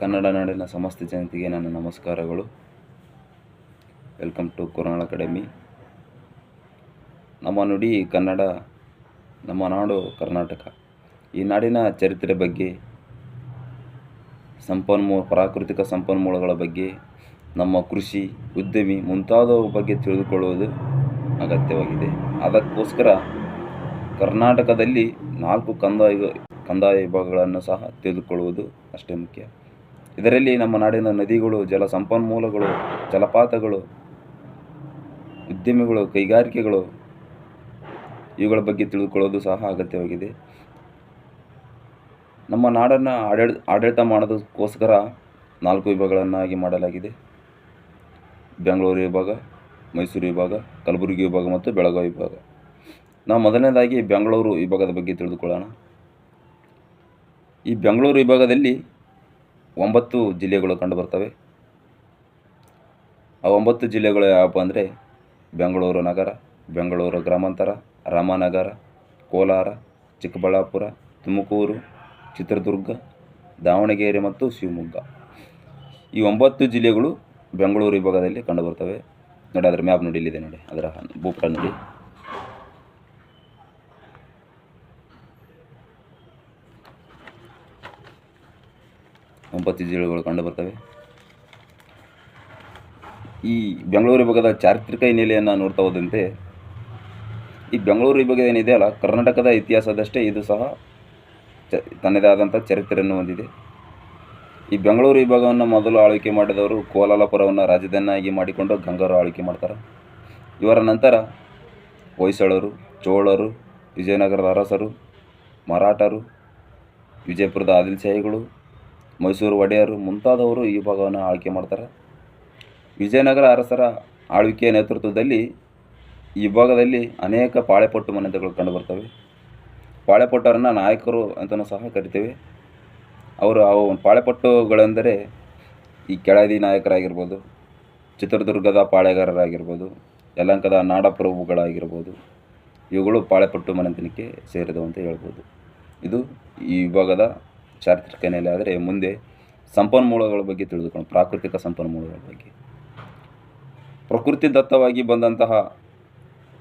ಕನ್ನಡ ನಾಡಿನ ಸಮಸ್ತ ಜನತೆಗೆ ನನ್ನ ನಮಸ್ಕಾರಗಳು. ವೆಲ್ಕಮ್ ಟು ಕೊರೋನಾ ಅಕಾಡೆಮಿ ನಮ್ಮ ನುಡಿ ಕನ್ನಡ, ನಮ್ಮ ನಾಡು ಕರ್ನಾಟಕ. ಈ ನಾಡಿನ ಚರಿತ್ರೆ ಬಗ್ಗೆ ಸಂಪನ್ಮೂಲ ಪ್ರಾಕೃತಿಕ ಸಂಪನ್ಮೂಲಗಳ ಬಗ್ಗೆ, ನಮ್ಮ ಕೃಷಿ, ಉದ್ಯಮಿ ಮುಂತಾದವು ಬಗ್ಗೆ ತಿಳಿದುಕೊಳ್ಳುವುದು ಅಗತ್ಯವಾಗಿದೆ. ಅದಕ್ಕೋಸ್ಕರ ಕರ್ನಾಟಕದಲ್ಲಿ ನಾಲ್ಕು ಕಂದಾಯ ಕಂದಾಯ ವಿಭಾಗಗಳನ್ನು ಸಹ ತಿಳಿದುಕೊಳ್ಳುವುದು ಅಷ್ಟೇ ಮುಖ್ಯ. ಇದರಲ್ಲಿ ನಮ್ಮ ನಾಡಿನ ನದಿಗಳು, ಜಲ ಸಂಪನ್ಮೂಲಗಳು, ಜಲಪಾತಗಳು, ಉದ್ಯಮಿಗಳು, ಕೈಗಾರಿಕೆಗಳು, ಇವುಗಳ ಬಗ್ಗೆ ತಿಳಿದುಕೊಳ್ಳೋದು ಸಹ ಅಗತ್ಯವಾಗಿದೆ. ನಮ್ಮ ನಾಡನ್ನು ಆಡಳಿ, ಆಡಳಿತ ಮಾಡೋದಕ್ಕೋಸ್ಕರ ನಾಲ್ಕು ವಿಭಾಗಗಳನ್ನಾಗಿ ಮಾಡಲಾಗಿದೆ. ಬೆಂಗಳೂರು ವಿಭಾಗ, ಮೈಸೂರು ವಿಭಾಗ, ಕಲಬುರಗಿ ವಿಭಾಗ ಮತ್ತು ಬೆಳಗಾವಿ ವಿಭಾಗ. ನಾವು ಮೊದಲನೇದಾಗಿ ಬೆಂಗಳೂರು ವಿಭಾಗದ ಬಗ್ಗೆ ತಿಳಿದುಕೊಳ್ಳೋಣ. ಈ ಬೆಂಗಳೂರು ವಿಭಾಗದಲ್ಲಿ ಒಂಬತ್ತು ಜಿಲ್ಲೆಗಳು ಕಂಡುಬರ್ತವೆ ಆ ಒಂಬತ್ತು ಜಿಲ್ಲೆಗಳು ಯಾವಪ್ಪ ಅಂದರೆ ಬೆಂಗಳೂರು ನಗರ, ಬೆಂಗಳೂರು ಗ್ರಾಮಾಂತರ, ರಾಮನಗರ, ಕೋಲಾರ, ಚಿಕ್ಕಬಳ್ಳಾಪುರ, ತುಮಕೂರು, ಚಿತ್ರದುರ್ಗ, ದಾವಣಗೆರೆ ಮತ್ತು ಶಿವಮೊಗ್ಗ. ಈ ಒಂಬತ್ತು ಜಿಲ್ಲೆಗಳು ಬೆಂಗಳೂರು ವಿಭಾಗದಲ್ಲಿ ಕಂಡುಬರ್ತವೆ ನೋಡಿ, ಅದರ ಮ್ಯಾಪ್ ನೋಡಿ, ಇಲ್ಲಿದೆ ನೋಡಿ, ಅದರ ಭೂಪಟ ನೋಡಿ ಒಂಬತ್ತು ಜಿಲ್ಲೆಗಳು ಕಂಡುಬರ್ತವೆ ಈ ಬೆಂಗಳೂರು ವಿಭಾಗದ ಚಾರಿತ್ರಿಕ ಹಿನ್ನೆಲೆಯನ್ನು ನೋಡ್ತಾ ಹೋದಂತೆ, ಈ ಬೆಂಗಳೂರು ವಿಭಾಗ ಏನಿದೆಯಲ್ಲ ಕರ್ನಾಟಕದ ಇತಿಹಾಸದಷ್ಟೇ ಇದು ಸಹ ಚ ತನ್ನದೇ ಆದಂಥ ಚರಿತ್ರೆಯನ್ನು ಹೊಂದಿದೆ. ಈ ಬೆಂಗಳೂರು ವಿಭಾಗವನ್ನು ಮೊದಲು ಆಳ್ವಿಕೆ ಮಾಡಿದವರು ಕೋಲಾಲಪುರವನ್ನು ರಾಜಧಾನಿಯಾಗಿ ಮಾಡಿಕೊಂಡು ಗಂಗರು ಆಳ್ವಿಕೆ ಮಾಡ್ತಾರೆ. ಇವರ ನಂತರ ಹೊಯ್ಸಳರು, ಚೋಳರು, ವಿಜಯನಗರದ ಅರಸರು, ಮರಾಠರು, ವಿಜಯಪುರದ ಆದಿಲ್ಶಾಹಿಗಳು ಮೈಸೂರು ಒಡೆಯರು ಮುಂತಾದವರು ಈ ಭಾಗವನ್ನು ಆಳ್ಕೆ ಮಾಡ್ತಾರೆ. ವಿಜಯನಗರ ಅರಸರ ಆಳ್ವಿಕೆಯ ನೇತೃತ್ವದಲ್ಲಿ ಈ ಭಾಗದಲ್ಲಿ ಅನೇಕ ಪಾಳೆಪಟ್ಟು ಮನೆತಗಳು ಕಂಡುಬರ್ತವೆ ಪಾಳೆಪಟ್ಟರನ್ನು ನಾಯಕರು ಅಂತಲೂ ಸಹ ಕರಿತೇವೆ. ಅವರು ಅವು ಪಾಳೆಪಟ್ಟುಗಳೆಂದರೆ ಈ ಕೆಳದಿ ನಾಯಕರಾಗಿರ್ಬೋದು, ಚಿತ್ರದುರ್ಗದ ಪಾಳೆಗಾರರಾಗಿರ್ಬೋದು, ಯಲಂಕದ ನಾಡಪ್ರಭುಗಳಾಗಿರ್ಬೋದು, ಇವುಗಳು ಪಾಳೆಪಟ್ಟು ಮನೆತನಕ್ಕೆ ಸೇರಿದವು ಅಂತ ಹೇಳ್ಬೋದು. ಇದು ಈ ವಿಭಾಗದ ಚಾರಿತ್ರಿಕ ನೆಲೆ ಆದರೆ ಮುಂದೆ ಸಂಪನ್ಮೂಲಗಳ ಬಗ್ಗೆ ತಿಳಿದುಕೊಂಡು ಪ್ರಾಕೃತಿಕ ಸಂಪನ್ಮೂಲಗಳ ಬಗ್ಗೆ. ಪ್ರಕೃತಿ ದತ್ತವಾಗಿ ಬಂದಂತಹ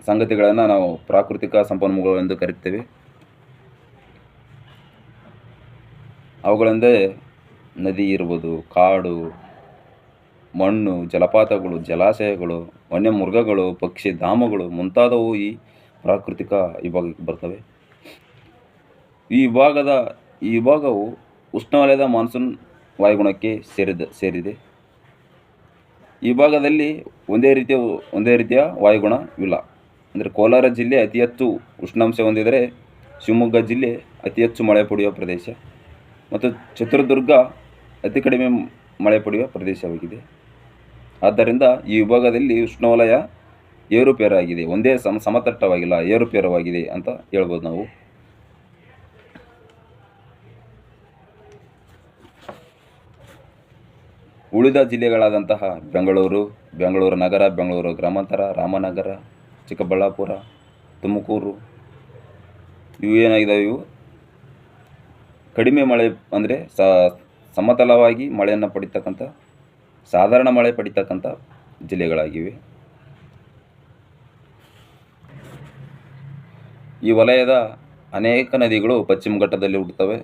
ಸಂಗತಿಗಳನ್ನು ನಾವು ಪ್ರಾಕೃತಿಕ ಸಂಪನ್ಮೂಲಗಳೆಂದು ಕರೀತೇವೆ. ಕರೆಯುತ್ತೇವೆ ಅವುಗಳೆಂದರೆ ನದಿ ಇರ್ಬೋದು, ಕಾಡು, ಮಣ್ಣು, ಜಲಪಾತಗಳು, ಜಲಾಶಯಗಳು, ವನ್ಯಮೃಗಗಳು, ಪಕ್ಷಿ, ಧಾಮಗಳು ಮುಂತಾದವು ಈ ಪ್ರಾಕೃತಿಕ ವಿಭಾಗಕ್ಕೆ ಬರ್ತವೆ. ಈ ವಿಭಾಗದ ಈ ವಿಭಾಗವು ಉಷ್ಣವಲಯದ ಮಾನ್ಸೂನ್ ವಾಯುಗುಣಕ್ಕೆ ಸೇರಿದ, ಸೇರಿದೆ. ಈ ಭಾಗದಲ್ಲಿ ಒಂದೇ ರೀತಿಯ ಒಂದೇ ರೀತಿಯ ವಾಯುಗುಣವಿಲ್ಲ. ಅಂದರೆ ಕೋಲಾರ ಜಿಲ್ಲೆ ಅತಿ ಹೆಚ್ಚು ಉಷ್ಣಾಂಶ ಹೊಂದಿದರೆ ಶಿವಮೊಗ್ಗ ಜಿಲ್ಲೆ ಅತಿ ಹೆಚ್ಚು ಮಳೆ ಪಡೆಯುವ ಪ್ರದೇಶ. ಮತ್ತು ಚಿತ್ರದುರ್ಗ ಅತಿ ಕಡಿಮೆ ಮಳೆ ಪಡೆಯುವ ಪ್ರದೇಶವಾಗಿದೆ. ಆದ್ದರಿಂದ ಈ ವಿಭಾಗದಲ್ಲಿ ಉಷ್ಣವಲಯ ಏರುಪೇರಾಗಿದೆ. ಒಂದೇ ಸಮ, ಸಮತಟ್ಟವಾಗಿಲ್ಲ ಏರುಪೇರವಾಗಿದೆ ಅಂತ ಹೇಳ್ಬೋದು ನಾವು. ಉಳಿದ ಜಿಲ್ಲೆಗಳಾದಂತಹ ಬೆಂಗಳೂರು ಬೆಂಗಳೂರು ನಗರ, ಬೆಂಗಳೂರು ಗ್ರಾಮಾಂತರ, ರಾಮನಗರ, ಚಿಕ್ಕಬಳ್ಳಾಪುರ, ತುಮಕೂರು, ಇವು ಏನಾಗಿದ್ದಾವೆ ಇವು? ಕಡಿಮೆ ಮಳೆ ಅಂದರೆ ಸಮತಲವಾಗಿ ಮಳೆಯನ್ನು ಪಡಿತಕ್ಕಂಥ, ಸಾಧಾರಣ ಮಳೆ ಪಡಿತಕ್ಕಂಥ ಜಿಲ್ಲೆಗಳಾಗಿವೆ. ಈ ವಲಯದ ಅನೇಕ ನದಿಗಳು ಪಶ್ಚಿಮ ಘಟ್ಟದಲ್ಲಿ ಹುಟ್ಟುತ್ತವೆ.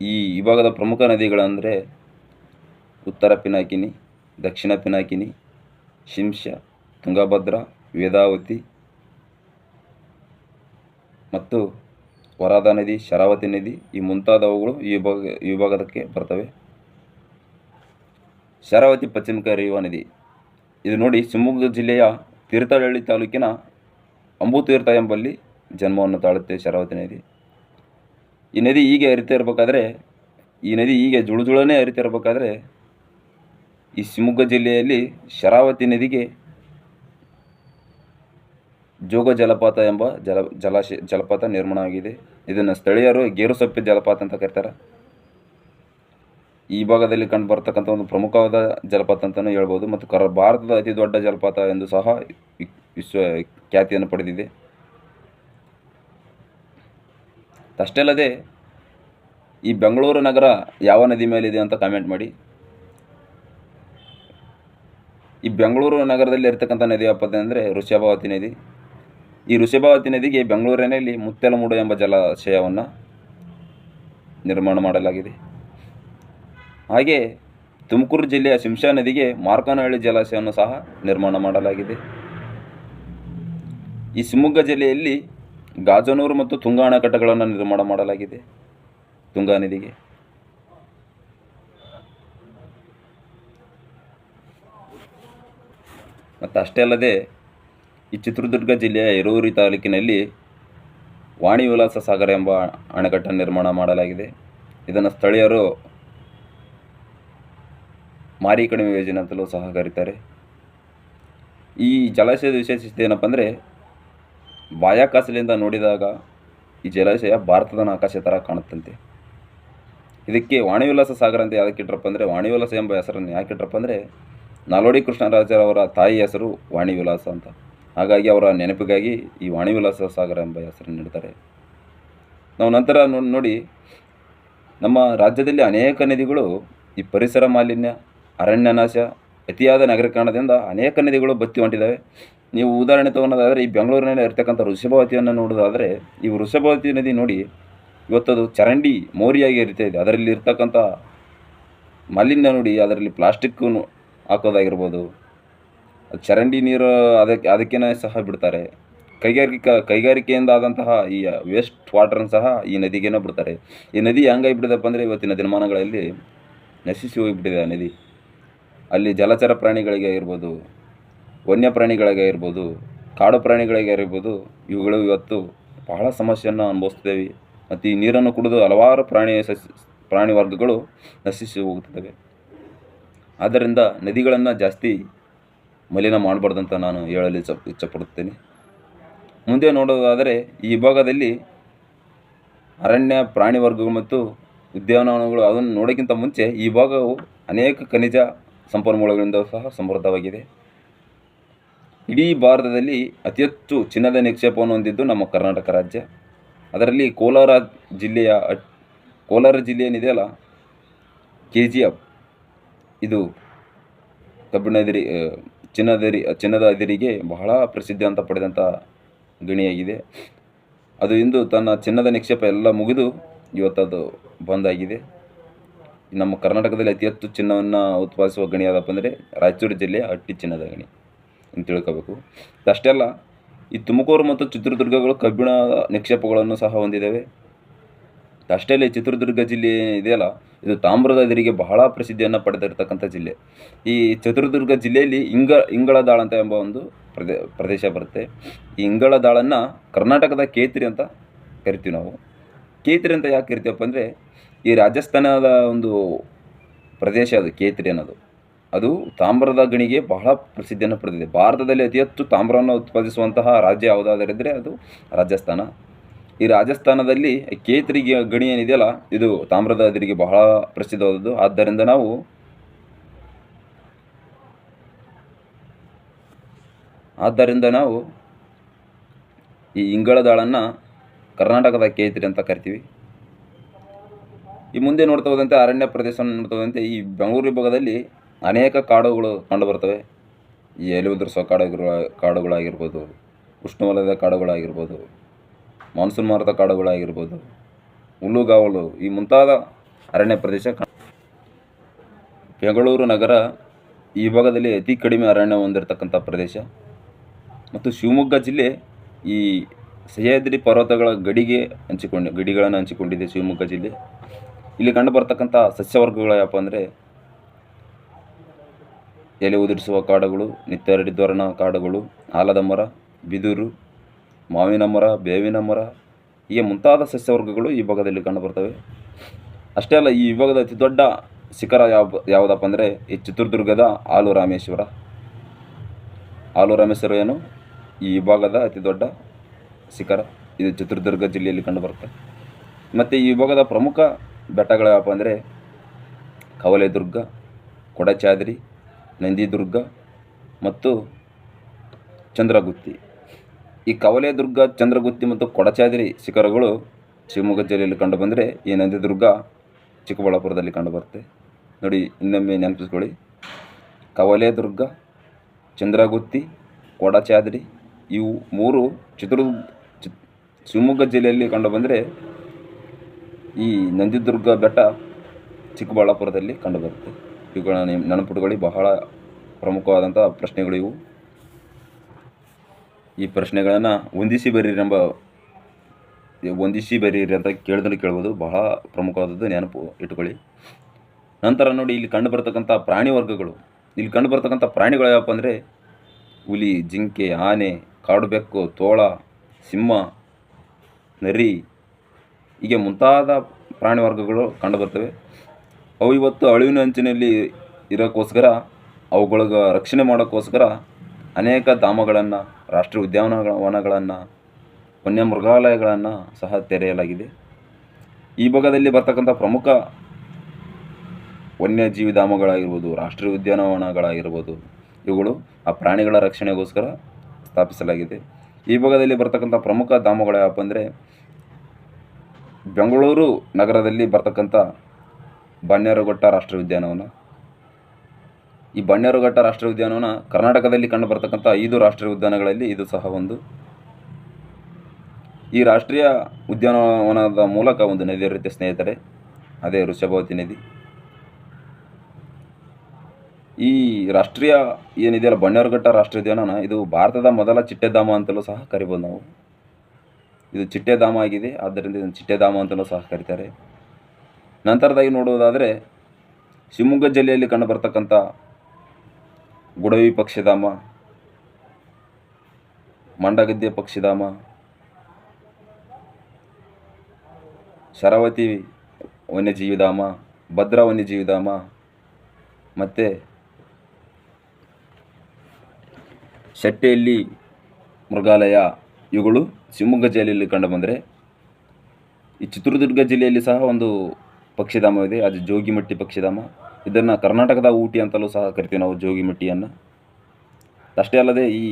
ಈ ವಿಭಾಗದ ಪ್ರಮುಖ ನದಿಗಳಂದರೆ ಉತ್ತರ ಪಿನಾಕಿನಿ, ದಕ್ಷಿಣ ಪಿನಾಕಿನಿ ಶಿಂಷ ತುಂಗಭದ್ರ, ವೇದಾವತಿ ಮತ್ತು ವರಾದ ನದಿ, ಶರಾವತಿ ನದಿ ಈ ಮುಂತಾದವುಗಳು ಈ ವಿಭಾಗ, ಈ ವಿಭಾಗದಕ್ಕೆ ಬರ್ತವೆ. ಶರಾವತಿ ಪಶ್ಚಿಮ ಹರಿಯುವ ನದಿ. ಇದು ನೋಡಿ ಶಿವಮೊಗ್ಗ ಜಿಲ್ಲೆಯ ತೀರ್ಥಹಳ್ಳಿ ತಾಲೂಕಿನ ಅಂಬುತೀರ್ಥ ಎಂಬಲ್ಲಿ ಜನ್ಮವನ್ನು ತಾಳುತ್ತೆ ಶರಾವತಿ ನದಿ. ಈ ನದಿ ಹೀಗೆ ಹರಿತಾ ಇರಬೇಕಾದ್ರೆ, ಈ ನದಿ ಹೀಗೆ ಜುಳುಜುಳನೇ ಹರಿತಾ ಇರಬೇಕಾದ್ರೆ ಈ ಶಿವಮೊಗ್ಗ ಜಿಲ್ಲೆಯಲ್ಲಿ ಶರಾವತಿ ನದಿಗೆ ಜೋಗ ಜಲಪಾತ ಎಂಬ ಜಲ ಜಲಾಶಯ ಜಲಪಾತ ನಿರ್ಮಾಣವಾಗಿದೆ ಇದನ್ನು ಸ್ಥಳೀಯರು ಗೇರುಸೊಪ್ಪೆ ಜಲಪಾತ ಅಂತ ಕರೀತಾರೆ. ಈ ಭಾಗದಲ್ಲಿ ಕಂಡು ಬರ್ತಕ್ಕಂಥ ಒಂದು ಪ್ರಮುಖವಾದ ಜಲಪಾತ ಅಂತಲೂ ಹೇಳ್ಬೋದು. ಮತ್ತು ಕರ ಭಾರತದ ಅತಿ ದೊಡ್ಡ ಜಲಪಾತ ಎಂದು ಸಹ ವಿಶ್ವ ಖ್ಯಾತಿಯನ್ನು ಪಡೆದಿದೆ. ಅಷ್ಟೇ ಅಲ್ಲದೆ ಈ ಬೆಂಗಳೂರು ನಗರ ಯಾವ ನದಿ ಮೇಲಿದೆ ಅಂತ ಕಾಮೆಂಟ್ ಮಾಡಿ. ಈ ಬೆಂಗಳೂರು ನಗರದಲ್ಲಿ ಇರತಕ್ಕಂಥ ನದಿ ಯಾವಪ್ಪ ಅಂದರೆ ವೃಷಭಾವತಿ ನದಿ. ಈ ವೃಷಭಾವತಿ ನದಿಗೆ ಬೆಂಗಳೂರಿನಲ್ಲಿ ಮುತ್ತೆಲಮೂಡು ಎಂಬ ಜಲಾಶಯವನ್ನು ನಿರ್ಮಾಣ ಮಾಡಲಾಗಿದೆ. ಹಾಗೆ ತುಮಕೂರು ಜಿಲ್ಲೆಯ ಶಿಂಷಾ ನದಿಗೆ ಮಾರ್ಕನಹಳ್ಳಿ ಜಲಾಶಯವನ್ನು ಸಹ ನಿರ್ಮಾಣ ಮಾಡಲಾಗಿದೆ. ಈ ಶಿವಮೊಗ್ಗ ಜಿಲ್ಲೆಯಲ್ಲಿ ಗಾಜನೂರು ಮತ್ತು ತುಂಗಾ ಅಣೆಕಟ್ಟುಗಳನ್ನು ನಿರ್ಮಾಣ ಮಾಡಲಾಗಿದೆ. ತುಂಗಾ ನದಿಗೆ. ಮತ್ತು ಅಷ್ಟೇ ಅಲ್ಲದೆ ಈ ಚಿತ್ರದುರ್ಗ ಜಿಲ್ಲೆಯ ಯರೂರಿ ತಾಲೂಕಿನಲ್ಲಿ ವಾಣಿ ವಿಲಾಸ ಸಾಗರ ಎಂಬ ಅಣೆಕಟ್ಟನ್ನು ನಿರ್ಮಾಣ ಮಾಡಲಾಗಿದೆ. ಇದನ್ನು ಸ್ಥಳೀಯರು ಮಾರಿ ಕಣಿವೆ ಯೋಜನೆ ಅಂತಲೂ ಸಹ ಕರೀತಾರೆ. ಈ ಜಲಾಶಯದ ವಿಶೇಷತೆ ಏನಪ್ಪ ಅಂದರೆ, ಬಾಹ್ಯಾಕಾಶದಿಂದ ನೋಡಿದಾಗ ಈ ಜಲಾಶಯ ಭಾರತದ ಆಕಾಶ ಥರ ಕಾಣುತ್ತಂತೆ. ಇದಕ್ಕೆ ವಾಣಿವಿಲಾಸ ಸಾಗರ ಅಂತ ಯಾಕೆ ಇಟ್ರಪ್ಪ ಅಂದರೆ, ವಾಣಿವಿಲಾಸ ಎಂಬ ಹೆಸರನ್ನು ಯಾಕೆ ಇಟ್ರಪ್ಪ ಅಂದರೆ ನಾಲ್ವಡಿ ಕೃಷ್ಣರಾಜರವರ ತಾಯಿ ಹೆಸರು ವಾಣಿವಿಲಾಸ ಅಂತ. ಹಾಗಾಗಿ ಅವರ ನೆನಪಿಗಾಗಿ ಈ ವಾಣಿವಿಲಾಸ ಸಾಗರ ಎಂಬ ಹೆಸರನ್ನು ನೀಡ್ತಾರೆ. ನಾವು ನಂತರ ನೋಡಿ, ನಮ್ಮ ರಾಜ್ಯದಲ್ಲಿ ಅನೇಕ ನದಿಗಳು ಈ ಪರಿಸರ ಮಾಲಿನ್ಯ, ಅರಣ್ಯ ನಾಶ, ಅತಿಯಾದ ನಗರೀಕರಣದಿಂದ ಅನೇಕ ನದಿಗಳು ಬತ್ತಿ ಹೊಂಟಿದ್ದಾವೆ. ನೀವು ಉದಾಹರಣೆ ತೊಗೊಳೋದಾದರೆ ಈ ಬೆಂಗಳೂರಿನಲ್ಲಿ ಇರ್ತಕ್ಕಂಥ ವೃಷಭಾವತಿಯನ್ನು ನೋಡೋದಾದರೆ ಈ ವೃಷಭಾವತಿ ನದಿ ನೋಡಿ ಇವತ್ತದು ಚರಂಡಿ ಮೋರಿಯಾಗಿ ಹರಿತಾ ಇದೆ. ಅದರಲ್ಲಿ ಇರ್ತಕ್ಕಂಥ ಮಾಲಿನ್ಯ ನೋಡಿ, ಅದರಲ್ಲಿ ಪ್ಲಾಸ್ಟಿಕ್ ಹಾಕೋದಾಗಿರ್ಬೋದು. ಚರಂಡಿ ನೀರು ಅದಕ್ಕೆ ಅದಕ್ಕೇ ಸಹ ಬಿಡ್ತಾರೆ. ಕೈಗಾರಿಕಾ, ಕೈಗಾರಿಕೆಯಿಂದ ಆದಂತಹ ಈ ವೇಸ್ಟ್ ವಾಟರ್ನ ಸಹ ಈ ನದಿಗೇನೆ ಬಿಡ್ತಾರೆ. ಈ ನದಿ ಹೆಂಗಾಗಿ ಬಿಡಿದಪ್ಪ ಅಂದರೆ ಇವತ್ತಿನ ದಿನಮಾನಗಳಲ್ಲಿ ನಶಿಸಿ ಹೋಗಿಬಿಟ್ಟಿದೆ ನದಿ. ಅಲ್ಲಿ ಜಲಚರ ಪ್ರಾಣಿಗಳಿಗೆ ಆಗಿರ್ಬೋದು, ವನ್ಯ ಪ್ರಾಣಿಗಳಿಗೆ ಇರ್ಬೋದು ಕಾಡು ಪ್ರಾಣಿಗಳಿಗೆ ಇರ್ಬೋದು ಇವುಗಳು ಇವತ್ತು ಬಹಳ ಸಮಸ್ಯೆಯನ್ನು ಅನುಭವಿಸ್ತೇವೆ ಮತ್ತು ಈ ನೀರನ್ನು ಕುಡಿದು ಹಲವಾರು ಪ್ರಾಣಿ ಸಸ್ಯ ಪ್ರಾಣಿ ವರ್ಗಗಳು ನಶಿಸಿ ಹೋಗುತ್ತಿದ್ದಾವೆ ಆದ್ದರಿಂದ ನದಿಗಳನ್ನು ಜಾಸ್ತಿ ಮಲಿನ ಮಾಡಬಾರ್ದಂತ ನಾನು ಹೇಳಲು ಇಚ್ಛ ಇಚ್ಛಪಡುತ್ತೇನೆ. ಮುಂದೆ ನೋಡೋದಾದರೆ ಈ ಭಾಗದಲ್ಲಿ ಅರಣ್ಯ, ಪ್ರಾಣಿ ವರ್ಗಗಳು ಮತ್ತು ಉದ್ಯಾನವನಗಳು, ಅದನ್ನು ನೋಡೋಕ್ಕಿಂತ ಮುಂಚೆ ಈ ಭಾಗವು ಅನೇಕ ಖನಿಜ ಸಂಪನ್ಮೂಲಗಳಿಂದ ಸಹ ಸಮೃದ್ಧವಾಗಿದೆ. ಇಡೀ ಭಾರತದಲ್ಲಿ ಅತಿ ಹೆಚ್ಚು ಚಿನ್ನದ ನಿಕ್ಷೇಪವನ್ನು ಹೊಂದಿದ್ದು ನಮ್ಮ ಕರ್ನಾಟಕ ರಾಜ್ಯ. ಅದರಲ್ಲಿ ಕೋಲಾರ ಜಿಲ್ಲೆಯ ಕೋಲಾರ ಜಿಲ್ಲೆ ಏನಿದೆಯಲ್ಲ, ಕೆ ಜಿ ಎಫ್. ಇದು ಕಬ್ಬಿಣ ಅದಿರಿ ಆ, ಚಿನ್ನದ ಅದಿರಿ ಅದಿರಿಗೆ ಬಹಳ ಅಂತ ಪಡೆದಂಥ ಗಣಿಯಾಗಿದೆ. ಅದು ಇಂದು ತನ್ನ ಚಿನ್ನದ ನಿಕ್ಷೇಪ ಎಲ್ಲ ಮುಗಿದು ಇವತ್ತದು ಬಂದಾಗಿದೆ. ನಮ್ಮ ಕರ್ನಾಟಕದಲ್ಲಿ ಅತಿ ಹೆಚ್ಚು ಚಿನ್ನವನ್ನು ಉತ್ಪಾದಿಸುವ ಗಣಿ ಯಾವುದಪ್ಪ ಅಂದರೆ ರಾಯಚೂರು ಜಿಲ್ಲೆಯ ಅಟ್ಟಿ ಚಿನ್ನದ ಗಣಿ ಅಂತ ತಿಳ್ಕೋಬೇಕು. ಅಷ್ಟೇ ಅಲ್ಲ ಈ ತುಮಕೂರು ಮತ್ತು ಚಿತ್ರದುರ್ಗಗಳು ಕಬ್ಬಿಣ ನಿಕ್ಷೇಪಗಳನ್ನು ಸಹ ಹೊಂದಿದ್ದಾವೆ. ಅಷ್ಟೇ ಚಿತ್ರದುರ್ಗ ಜಿಲ್ಲೆ ಇದೆಯಲ್ಲ, ಇದು ತಾಮ್ರದ ಅದಿರಿಗೆ ಬಹಳ ಪ್ರಸಿದ್ಧಿಯನ್ನು ಪಡೆದಿರತಕ್ಕಂಥ ಜಿಲ್ಲೆ. ಈ ಚಿತ್ರದುರ್ಗ ಜಿಲ್ಲೆಯಲ್ಲಿ ಇಂಗ ಇಂಗಳದಾಳ ಅಂತ ಎಂಬ ಒಂದು ಪ್ರದೇ, ಪ್ರದೇಶ ಬರುತ್ತೆ. ಈ ಇಂಗಳದಾಳನ್ನು ಕರ್ನಾಟಕದ ಕೇತ್ರಿ ಅಂತ ಕರಿತೀವಿ ನಾವು. ಕೇತ್ರಿ ಅಂತ ಯಾಕೆ ಕರಿತೀವಪ್ಪ ಅಂದರೆ, ಈ ರಾಜಸ್ಥಾನದ ಒಂದು ಪ್ರದೇಶ ಅದು, ಕೇತ್ರಿ ಅನ್ನೋದು. ಅದು ತಾಮ್ರದ ಗಣಿಗೆ ಬಹಳ ಪ್ರಸಿದ್ಧಿಯನ್ನು ಪಡೆದಿದೆ. ಭಾರತದಲ್ಲಿ ಅತಿ ಹೆಚ್ಚು ತಾಮ್ರವನ್ನು ಉತ್ಪಾದಿಸುವಂತಹ ರಾಜ್ಯ ಯಾವುದಾದರಿದ್ದರೆ ಅದು ರಾಜಸ್ಥಾನ. ಈ ರಾಜಸ್ಥಾನದಲ್ಲಿ ಕೇತ್ರಿ ಗಣಿ ಏನಿದೆಯಲ್ಲ ಇದು ತಾಮ್ರದ ಅದಿರಿಗೆ ಬಹಳ ಪ್ರಸಿದ್ಧವಾದದ್ದು. ಆದ್ದರಿಂದ ನಾವು ಆದ್ದರಿಂದ ನಾವು ಈ ಇಂಗಳದಾಳನ್ನು ಕರ್ನಾಟಕದ ಕೇತ್ರಿ ಅಂತ ಕರಿತೀವಿ. ಈ ಮುಂದೆ ನೋಡ್ತಾ ಹೋದಂತೆ, ಅರಣ್ಯ ಪ್ರದೇಶವನ್ನು ನೋಡ್ತಾ ಹೋದಂತೆ, ಈ ಬೆಂಗಳೂರು ವಿಭಾಗದಲ್ಲಿ ಅನೇಕ ಕಾಡುಗಳು ಕಂಡುಬರ್ತವೆ. ಈ ಎಲೆ ಉದುರಿಸುವ ಕಾಡುಗಳು, ಕಾಡುಗಳಾಗಿರ್ಬೋದು, ಉಷ್ಣವಲಯದ ಕಾಡುಗಳಾಗಿರ್ಬೋದು ಮಾನ್ಸೂನ್ ಮಾರುತ ಕಾಡುಗಳಾಗಿರ್ಬೋದು. ಹುಲ್ಲುಗಾವಲು ಈ ಮುಂತಾದ ಅರಣ್ಯ ಪ್ರದೇಶ ಬೆಂಗಳೂರು ನಗರ ಈ ಭಾಗದಲ್ಲಿ ಅತಿ ಕಡಿಮೆ ಅರಣ್ಯ ಹೊಂದಿರತಕ್ಕಂಥ ಪ್ರದೇಶ. ಮತ್ತು ಶಿವಮೊಗ್ಗ ಜಿಲ್ಲೆ ಈ ಸಹ್ಯಾದ್ರಿ ಪರ್ವತಗಳ ಗಡಿಗೆ ಹಂಚಿಕೊಂಡು, ಗಡಿಗಳನ್ನು ಹಂಚಿಕೊಂಡಿದೆ ಶಿವಮೊಗ್ಗ ಜಿಲ್ಲೆ. ಇಲ್ಲಿ ಕಂಡು ಬರ್ತಕ್ಕಂಥ ಸಸ್ಯವರ್ಗಗಳು ಯಾವಪ್ಪ ಅಂದರೆ ಎಲೆ ಉದುರಿಸುವ ಕಾಡುಗಳು ನಿತ್ಯ ಧೋರಣ ಕಾಡುಗಳು, ಆಲದ ಮರ, ಬಿದಿರು ಮಾವಿನ ಮರ, ಬೇವಿನ ಮರ, ಹೀಗೆ ಮುಂತಾದ ಸಸ್ಯವರ್ಗಗಳು ಈ ಭಾಗದಲ್ಲಿ ಕಂಡುಬರ್ತವೆ. ಅಷ್ಟೇ ಅಲ್ಲ, ಈ ವಿಭಾಗದ ಅತಿ ದೊಡ್ಡ ಶಿಖರ ಯಾವ, ಯಾವುದಪ್ಪ ಅಂದರೆ ಈ ಚಿತ್ರದುರ್ಗದ ಆಲು ರಾಮೇಶ್ವರ ಆಲು ರಾಮೇಶ್ವರ ಏನು? ಈ ವಿಭಾಗದ ಅತಿ ದೊಡ್ಡ ಶಿಖರ. ಇದು ಚಿತ್ರದುರ್ಗ ಜಿಲ್ಲೆಯಲ್ಲಿ ಕಂಡುಬರುತ್ತೆ. ಮತ್ತು ಈ ವಿಭಾಗದ ಪ್ರಮುಖ ಬೆಟ್ಟಗಳು ಯಾವಪ್ಪ ಅಂದರೆ ಕವಲೆದುರ್ಗ, ಕೊಡಚಾದ್ರಿ, ನಂದಿದುರ್ಗ ಮತ್ತು ಚಂದ್ರಗುತ್ತಿ. ಈ ಕವಲೆದುರ್ಗ, ಚಂದ್ರಗುತ್ತಿ ಮತ್ತು ಕೊಡಚಾದ್ರಿ ಶಿಖರಗಳು ಶಿವಮೊಗ್ಗ ಜಿಲ್ಲೆಯಲ್ಲಿ ಕಂಡುಬಂದರೆ ಈ ನಂದಿದುರ್ಗ ಚಿಕ್ಕಬಳ್ಳಾಪುರದಲ್ಲಿ ಕಂಡುಬರುತ್ತೆ ನೋಡಿ, ಇನ್ನೊಮ್ಮೆ ನೆನಪಿಸ್ಕೊಳ್ಳಿ. ಕವಲೆ ದುರ್ಗ ಚಂದ್ರಗುತ್ತಿ, ಕೊಡಚಾದ್ರಿ ಇವು ಮೂರು ಚಿತ್ರದುರ್ಗ ಶಿವಮೊಗ್ಗ ಜಿಲ್ಲೆಯಲ್ಲಿ ಕಂಡುಬಂದರೆ ಈ ನಂದಿದುರ್ಗ ಬೆಟ್ಟ ಚಿಕ್ಕಬಳ್ಳಾಪುರದಲ್ಲಿ ಕಂಡುಬರುತ್ತೆ ಇವುಗಳ ನೆನಪುಗಳಿ ಬಹಳ ಪ್ರಮುಖವಾದಂಥ ಪ್ರಶ್ನೆಗಳು ಇವು ಈ ಪ್ರಶ್ನೆಗಳನ್ನು ಹೊಂದಿಸಿ ಬರೀರಿ ಎಂಬ ಹೊಂದಿಸಿ ಬರೀರಿ ಅಂತ ಕೇಳಿದ್ರೆ ಕೇಳ್ಬೋದು. ಬಹಳ ಪ್ರಮುಖವಾದದ್ದು ನೆನಪು ಇಟ್ಕೊಳ್ಳಿ ನಂತರ ನೋಡಿ, ಇಲ್ಲಿ ಕಂಡು ಬರ್ತಕ್ಕಂಥ ಪ್ರಾಣಿ ವರ್ಗಗಳು. ಇಲ್ಲಿ ಕಂಡು ಬರ್ತಕ್ಕಂಥ ಪ್ರಾಣಿಗಳು ಯಾವಪ್ಪ ಅಂದರೆ, ಹುಲಿ, ಜಿಂಕೆ, ಆನೆ ಕಾಡುಬೆಕ್ಕು ತೋಳ, ಸಿಂಹ, ನರಿ, ಹೀಗೆ ಮುಂತಾದ ಪ್ರಾಣಿ ವರ್ಗಗಳು ಕಂಡುಬರ್ತವೆ ಅವು ಇವತ್ತು ಅಳಿವಿನ ಅಂಚಿನಲ್ಲಿ ಇರೋಕ್ಕೋಸ್ಕರ, ಅವುಗಳಿಗೆ ರಕ್ಷಣೆ ಮಾಡೋಕ್ಕೋಸ್ಕರ ಅನೇಕ ಧಾಮಗಳನ್ನು ರಾಷ್ಟ್ರೀಯ ಉದ್ಯಾನವನಗಳನ್ನು ವನ್ಯ ಮೃಗಾಲಯಗಳನ್ನು ಸಹ ತೆರೆಯಲಾಗಿದೆ. ಈ ಭಾಗದಲ್ಲಿ ಬರ್ತಕ್ಕಂಥ ಪ್ರಮುಖ ವನ್ಯಜೀವಿ ಧಾಮಗಳಾಗಿರ್ಬೋದು ರಾಷ್ಟ್ರೀಯ ಉದ್ಯಾನವನಗಳಾಗಿರ್ಬೋದು, ಇವುಗಳು ಆ ಪ್ರಾಣಿಗಳ ರಕ್ಷಣೆಗೋಸ್ಕರ ಸ್ಥಾಪಿಸಲಾಗಿದೆ. ಈ ಭಾಗದಲ್ಲಿ ಬರ್ತಕ್ಕಂಥ ಪ್ರಮುಖ ಧಾಮಗಳು ಯಾವಪ್ಪ ಅಂದರೆ, ಬೆಂಗಳೂರು ನಗರದಲ್ಲಿ ಬರ್ತಕ್ಕಂಥ ಬನ್ನೇರುಘಟ್ಟ ರಾಷ್ಟ್ರೀಯ ಉದ್ಯಾನವನ. ಈ ಬನ್ನೇರುಘಟ್ಟ ರಾಷ್ಟ್ರೀಯ ಉದ್ಯಾನವನ ಕರ್ನಾಟಕದಲ್ಲಿ ಕಂಡು ಬರ್ತಕ್ಕಂಥ ಐದು ರಾಷ್ಟ್ರೀಯ ಉದ್ಯಾನಗಳಲ್ಲಿ ಇದು ಸಹ ಒಂದು. ಈ ರಾಷ್ಟ್ರೀಯ ಉದ್ಯಾನವನದ ಮೂಲಕ ಒಂದು ನದಿ ಹರಿಯುತ್ತೆ ಸ್ನೇಹಿತರೆ, ಅದೇ ವೃಷಭಾವತಿ ನದಿ. ಈ ರಾಷ್ಟ್ರೀಯ ಏನಿದೆಯಲ್ಲ ಬಣ್ಣೇರುಘಟ್ಟ ರಾಷ್ಟ್ರೀಯ ಉದ್ಯಾನವನ, ಇದು ಭಾರತದ ಮೊದಲ ಚಿಟ್ಟೆಧಾಮ ಅಂತಲೂ ಸಹ ಕರಿಬೋದು ನಾವು. ಇದು ಚಿಟ್ಟೆಧಾಮ ಆಗಿದೆ, ಆದ್ದರಿಂದ ಇದನ್ನು ಚಿಟ್ಟೆಧಾಮ ಅಂತಲೂ ಸಹ ಕರೀತಾರೆ. ನಂತರದಾಗಿ ನೋಡುವುದಾದರೆ, ಶಿವಮೊಗ್ಗ ಜಿಲ್ಲೆಯಲ್ಲಿ ಕಂಡುಬರ್ತಕ್ಕಂಥ ಗುಡವಿ ಪಕ್ಷಿಧಾಮ, ಮಂಡಗದ್ದೆ ಪಕ್ಷಿಧಾಮ, ಶರಾವತಿ ವನ್ಯಜೀವಿಧಾಮ, ಭದ್ರಾ ವನ್ಯಜೀವಿಧಾಮ, ಮತ್ತು ಶೆಟ್ಟೆಯಲ್ಲಿ ಮೃಗಾಲಯ, ಇವುಗಳು ಶಿವಮೊಗ್ಗ ಜಿಲ್ಲೆಯಲ್ಲಿ ಕಂಡುಬಂದರೆ ಈ ಚಿತ್ರದುರ್ಗ ಜಿಲ್ಲೆಯಲ್ಲಿ ಸಹ ಒಂದು ಪಕ್ಷಿಧಾಮವಿದೆ, ಅದು ಜೋಗಿಮಟ್ಟಿ ಪಕ್ಷಿಧಾಮ. ಇದನ್ನು ಕರ್ನಾಟಕದ ಊಟಿ ಅಂತಲೂ ಸಹ ಕರಿತೀವಿ ನಾವು ಜೋಗಿಮಟ್ಟಿಯನ್ನು ಅಷ್ಟೇ ಅಲ್ಲದೆ ಈ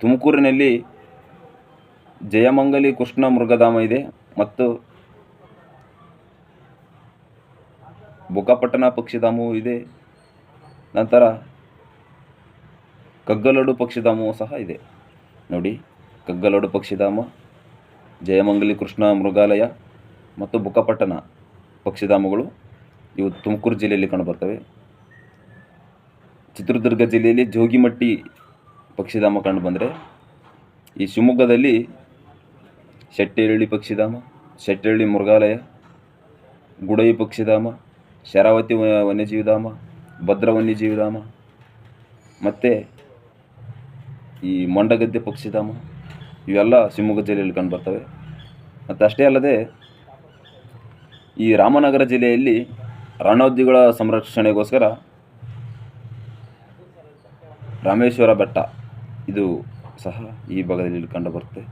ತುಮಕೂರಿನಲ್ಲಿ ಜಯಮಂಗಲಿ ಕೃಷ್ಣ ಮೃಗಧಾಮ ಇದೆ ಮತ್ತು ಬೊಕ್ಕಪಟ್ಟಣ ಪಕ್ಷಿಧಾಮವೂ ಇದೆ. ನಂತರ ಕಗ್ಗಲಡು ಪಕ್ಷಿಧಾಮವೂ ಸಹ ಇದೆ. ನೋಡಿ, ಕಗ್ಗಲಡು ಪಕ್ಷಿಧಾಮ, ಜಯಮಂಗಲಿ ಕೃಷ್ಣ ಮೃಗಾಲಯ ಮತ್ತು ಬುಕ್ಕಪಟ್ಟಣ ಪಕ್ಷಿಧಾಮಗಳು ಇವು ತುಮಕೂರು ಜಿಲ್ಲೆಯಲ್ಲಿ ಕಂಡುಬರ್ತವೆ ಚಿತ್ರದುರ್ಗ ಜಿಲ್ಲೆಯಲ್ಲಿ ಜೋಗಿಮಟ್ಟಿ ಪಕ್ಷಿಧಾಮ ಕಂಡುಬಂದರೆ ಈ ಶಿವಮೊಗ್ಗದಲ್ಲಿ ಶೆಟ್ಟಿಹಳ್ಳಿ ಪಕ್ಷಿಧಾಮ ಶೆಟ್ಟಿಹಳ್ಳಿ ಮೃಗಾಲಯ, ಗುಡವಿ ಪಕ್ಷಿಧಾಮ, ಶರಾವತಿ ವನ್ಯಜೀವಿಧಾಮ, ಭದ್ರ ವನ್ಯಜೀವಿಧಾಮ, ಮತ್ತು ಈ ಮೊಂಡಗದ್ದೆ ಪಕ್ಷಿಧಾಮ, ಇವೆಲ್ಲ ಶಿವಮೊಗ್ಗ ಜಿಲ್ಲೆಯಲ್ಲಿ ಕಂಡುಬರ್ತವೆ ಮತ್ತು ಅಷ್ಟೇ ಅಲ್ಲದೆ ಈ ರಾಮನಗರ ಜಿಲ್ಲೆಯಲ್ಲಿ ರಣೋದ್ಯಗಳ ಸಂರಕ್ಷಣೆಗೋಸ್ಕರ ರಾಮೇಶ್ವರ ಬೆಟ್ಟ. ಇದು ಸಹ ಈ ಭಾಗದಲ್ಲಿ ಕಂಡು ಬರುತ್ತೆ.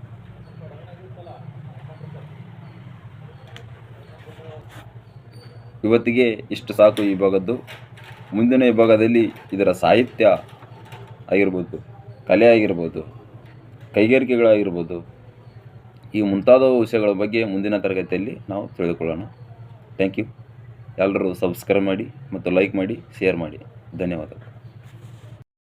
ಇವತ್ತಿಗೆ ಇಷ್ಟು ಸಾಕು ಈ ಭಾಗದ್ದು. ಮುಂದಿನ ವಿಭಾಗದಲ್ಲಿ ಇದರ ಸಾಹಿತ್ಯ ಆಗಿರ್ಬೋದು, ಕಲೆ ಆಗಿರ್ಬೋದು, ಕೈಗಾರಿಕೆಗಳಾಗಿರ್ಬೋದು, ಈ ಮುಂತಾದ ವಿಷಯಗಳ ಬಗ್ಗೆ ಮುಂದಿನ ತರಗತಿಯಲ್ಲಿ ನಾವು ತಿಳಿದುಕೊಳ್ಳೋಣ. ಥ್ಯಾಂಕ್ ಯು ಎಲ್ಲರೂ ಸಬ್ಸ್ಕ್ರೈಬ್ ಮಾಡಿ ಮತ್ತು ಲೈಕ್ ಮಾಡಿ ಶೇರ್ ಮಾಡಿ. ಧನ್ಯವಾದಗಳು.